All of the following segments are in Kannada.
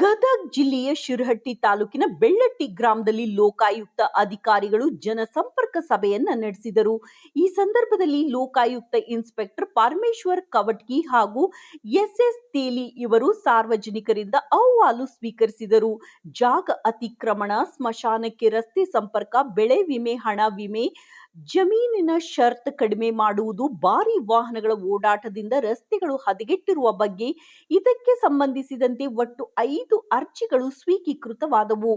ಗದಗ್ ಜಿಲ್ಲೆಯ ಶಿರಹಟ್ಟಿ ತಾಲೂಕಿನ ಬೆಳ್ಳಟ್ಟಿ ಗ್ರಾಮದಲ್ಲಿ ಲೋಕಾಯುಕ್ತ ಅಧಿಕಾರಿಗಳು ಜನಸಂಪರ್ಕ ಸಭೆಯನ್ನ ನಡೆಸಿದರು. ಈ ಸಂದರ್ಭದಲ್ಲಿ ಲೋಕಾಯುಕ್ತ ಇನ್ಸ್ಪೆಕ್ಟರ್ ಪರಮೇಶ್ವರ್ ಕವಟ್ಗಿ ಹಾಗೂ ಎಸ್ ಎಸ್ ತೇಲಿ ಇವರು ಸಾರ್ವಜನಿಕರಿಂದ ಅಹವಾಲು ಸ್ವೀಕರಿಸಿದರು. ಜಾಗ ಅತಿಕ್ರಮಣ, ಸ್ಮಶಾನಕ್ಕೆ ರಸ್ತೆ ಸಂಪರ್ಕ, ಬೆಳೆ ವಿಮೆ, ಹಣ ವಿಮೆ ಜಮೀನಿನ ಶರ್ತ್ ಕಡಿಮೆ ಮಾಡುವುದು ಭಾರಿ ವಾಹನಗಳ ಓಡಾಟದಿಂದ ರಸ್ತೆಗಳು ಹದಗೆಟ್ಟಿರುವ ಬಗ್ಗೆ ಇದಕ್ಕೆ ಸಂಬಂಧಿಸಿದಂತೆ ಒಟ್ಟು ಐದು ಅರ್ಜಿಗಳು ಸ್ವೀಕೃತವಾದವು.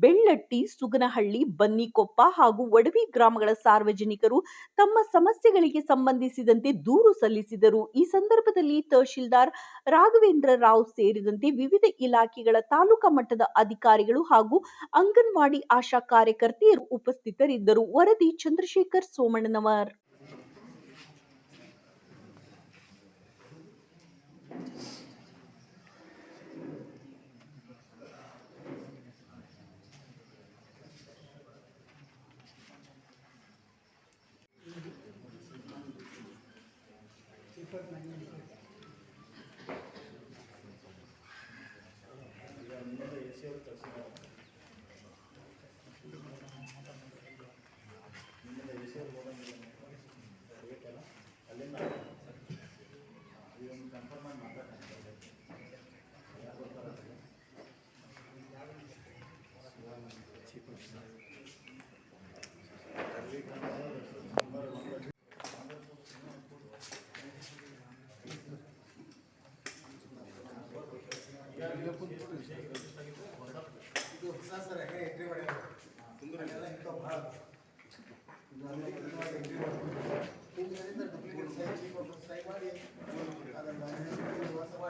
ಬೆಳ್ಳಟ್ಟಿ, ಸುಗನಹಳ್ಳಿ, ಬನ್ನಿಕೊಪ್ಪ ಹಾಗೂ ಒಡವಿ ಗ್ರಾಮಗಳ ಸಾರ್ವಜನಿಕರು ತಮ್ಮ ಸಮಸ್ಯೆಗಳಿಗೆ ಸಂಬಂಧಿಸಿದಂತೆ ದೂರು ಸಲ್ಲಿಸಿದರು. ಈ ಸಂದರ್ಭದಲ್ಲಿ ತಹಶೀಲ್ದಾರ್ ರಾಘವೇಂದ್ರ ರಾವ್ ಸೇರಿದಂತೆ ವಿವಿಧ ಇಲಾಖೆಗಳ ತಾಲೂಕಾ ಮಟ್ಟದ ಅಧಿಕಾರಿಗಳು ಹಾಗೂ ಅಂಗನವಾಡಿ ಆಶಾ ಕಾರ್ಯಕರ್ತೆಯರು ಉಪಸ್ಥಿತರಿದ್ದರು. ವರದಿ ಚಂದ್ರಶೇಖರ್ ಸೋಮಣ್ಣನವರ್ ಕನ್ಫರ್ಮ್ ಆಗಿ ಮಾತಾಡ್ತಾರೆ ಇದು ಹೊಸ ಸರ್ ಹೆಂಗೆ ಎಂಟ್ರಿ ಮಾಡಿದ್ರು ತುಂಬ್ರಲ್ಲೆಲ್ಲ ಇಂಥ ಭಾಳ ಇದು ಅಲ್ಲಿ ಮಾಡಿ ಎಂಟ್ರಿ ಮಾಡ್ಕೊಂಡು ಹಿಂಗೆ ಡೂಪ್ಲಿಕೇಟ್ ಸೈಡ್ ಮಾಡಿ